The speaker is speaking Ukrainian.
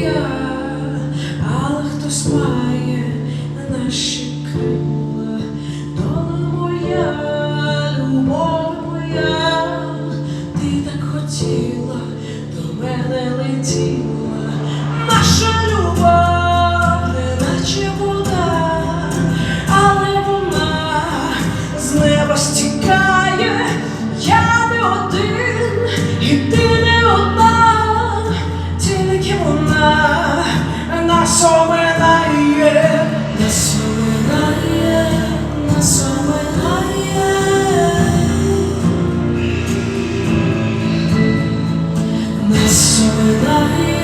я, але хто спає на наші крила, доля моя, любов моя, ти так хотіла, до мене летіла, наша любов, неначе вода, але вона з неба стікає, я не один і ти. Would I